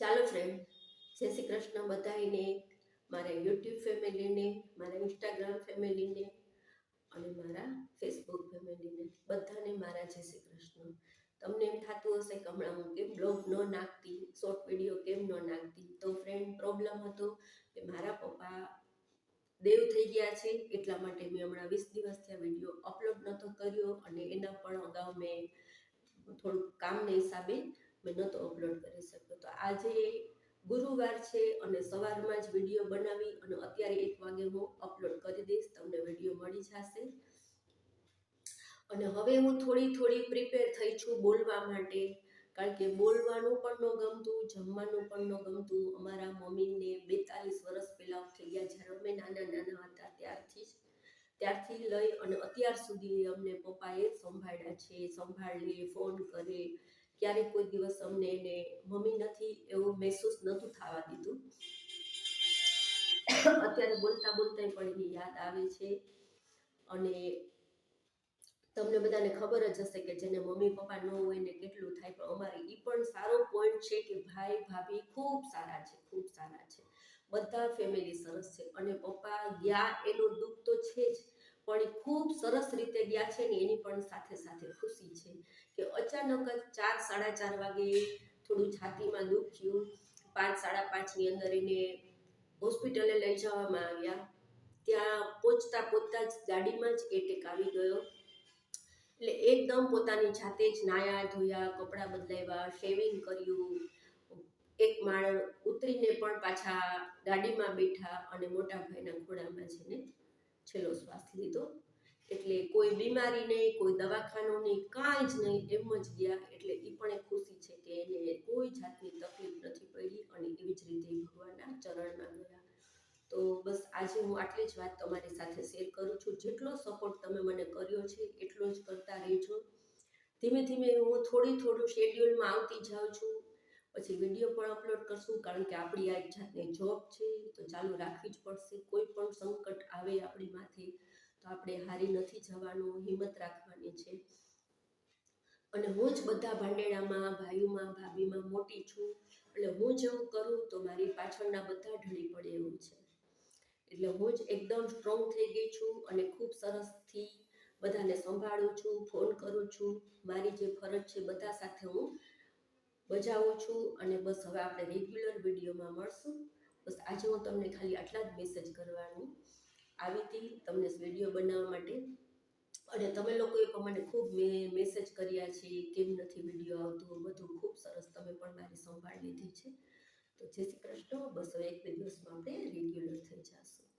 ચાલો ફ્રેન્ડ જય શ્રી કૃષ્ણ બધાને મારા યુટ્યુબ ફેમિલીને, મારા ઇન્સ્ટાગ્રામ ફેમિલીને અને મારા ફેસબુક ફેમિલીને, બધાને મારા જય શ્રી કૃષ્ણ. તમને એમ થતું હશે કે હમણાં હું કેમ બ્લોગ ન નાખતી શોર્ટ વીડિયો કેમ ન નાખતી? તો ફ્રેન્ડ પ્રોબ્લેમ હતો કે મારા પપ્પા દેવ થઈ ગયા છે, એટલા માટે મેં હમણાં વીસ દિવસથી આ વીડિયો અપલોડ નહોતો કર્યો અને એના પણ અગાઉ મેં થોડુંક કામને હિસાબે મેં નહોતો અપલોડ કરી શક્યો તો આજે ગુરુવાર છે અને સવારમાં જ વીડિયો બનાવી અને અત્યારે એક વાગે હું અપલોડ કરી દઈશ, તમને વીડિયો મળી જશે. અને હવે હું થોડી થોડી પ્રિપેર થઈ છું બોલવા માટે, કારણ કે બોલવાનું પણ ન ગમતું, જમવાનું પણ ન ગમતું. અમારા મમ્મીને બેતાલીસ વર્ષ પહેલાં થઈ ગયા જ્યારે અમે નાના નાના હતા ત્યારથી જ, ત્યારથી લઈ અને અત્યાર સુધી અમને પપ્પાએ સંભાળ્યા છે સંભાળીએ ફોન કરે ક્યારેક કોઈ દિવસ અમને એને મમ્મી નથી એવું મહેસૂસ નહોતું થવા દીધું. અત્યારે બોલતા બોલતા પણ એની યાદ આવે છે. અને તમને બધાને ખબર જ હશે કે જેને મમ્મી પપ્પા ન હોય ને કેટલું થાય, પણ અમારે એ પણ સારો પોઈન્ટ છે કે ભાઈ, ભાભી ખૂબ સારા છે, ખૂબ સારા છે. બધા ફેમિલી સરસ છે. અને પપ્પા ગયા એનું દુઃખ તો છે પણ એ ખૂબ સરસ રીતે ગયા છે ને એની પણ સાથે સાથે ખુશી છે કે અચાનક જ ચાર સાડા ચાર વાગે થોડું છાતીમાં દુઃખ થયું પાંચ સાડા પાંચની અંદર એને હોસ્પિટલે લઈ જવામાં આવ્યા. ત્યાં પહોંચતા પહોંચતા જ ગાડીમાં જ એટેક આવી ગયો. એટલે એકદમ પોતાની જાતે જ નાયા ધોયા, કપડાં બદલાવ્યા શેવિંગ કર્યું. એક માળ ઉતરીને પણ પાછા ગાડીમાં બેઠા અને મોટા ભાઈના ખોળામાં જઈને છેલ્લો શ્વાસ લીધો. એટલે કોઈ બીમારી નહીં, કોઈ દવાખાનું નહીં, કાંઈ જ નહીં, એમ જ ગયા. એટલે એ પણ એક ખુશી છે કે એને કોઈ જાતની તકલીફ નથી પડી અને એવી જ રીતે ભગવાનના ચરણમાં ગયા. તો બસ આજે હું આટલી જ વાત તમારી સાથે શેર કરું છું. જેટલો સપોર્ટ તમે મને કર્યો છે, એટલો જ કરતા રહેજો. ધીમે ધીમે હું થોડી થોડું શેડ્યુલમાં આવતી જાઉં છું. પછી વીડિયો પણ અપલોડ કરશું કારણ કે આપણી આ જાતની જોબ છે, તો ચાલુ રાખવી જ પડશે. કોઈ પણ સંકટ આવે આપણી માથે, તો આપણે હારી નથી જવાનું, હિંમત રાખવાની છે. અને હું જ બધા ભાંડેડામાં, ભાઈઓમાં, ભાભીમાં મોટી છું. એટલે હું જેવું કરું તો મારી પાછળના બધા ઢળી પડે એવું છે. એટલે હું જ એકદમ સ્ટ્રોંગ થઈ ગઈ છું અને ખૂબ સરસથી બધાને સંભાળું છું ફોન કરું છું. મારી જે ફરજ છે બધા સાથે હું બજાવું છું અને બસ હવે આપણે રેગ્યુલર વિડીયોમાં મળશું. બસ આજે હું તમને ખાલી આટલા જ મેસેજ કરવાનું. આવી હતી તમને વીડિયો બનાવવા માટે. અને તમે લોકોએ પણ મને ખૂબ મેં મેસેજ કર્યા છે, કેમ નથી વીડિયો આવતું, બધું ખૂબ સરસ તમે પણ મારી સંભાળ લીધી છે. તો જય શ્રી કૃષ્ણ. બસ હવે એક બે દિવસમાં આપણે રેગ્યુલર થઈ જશું.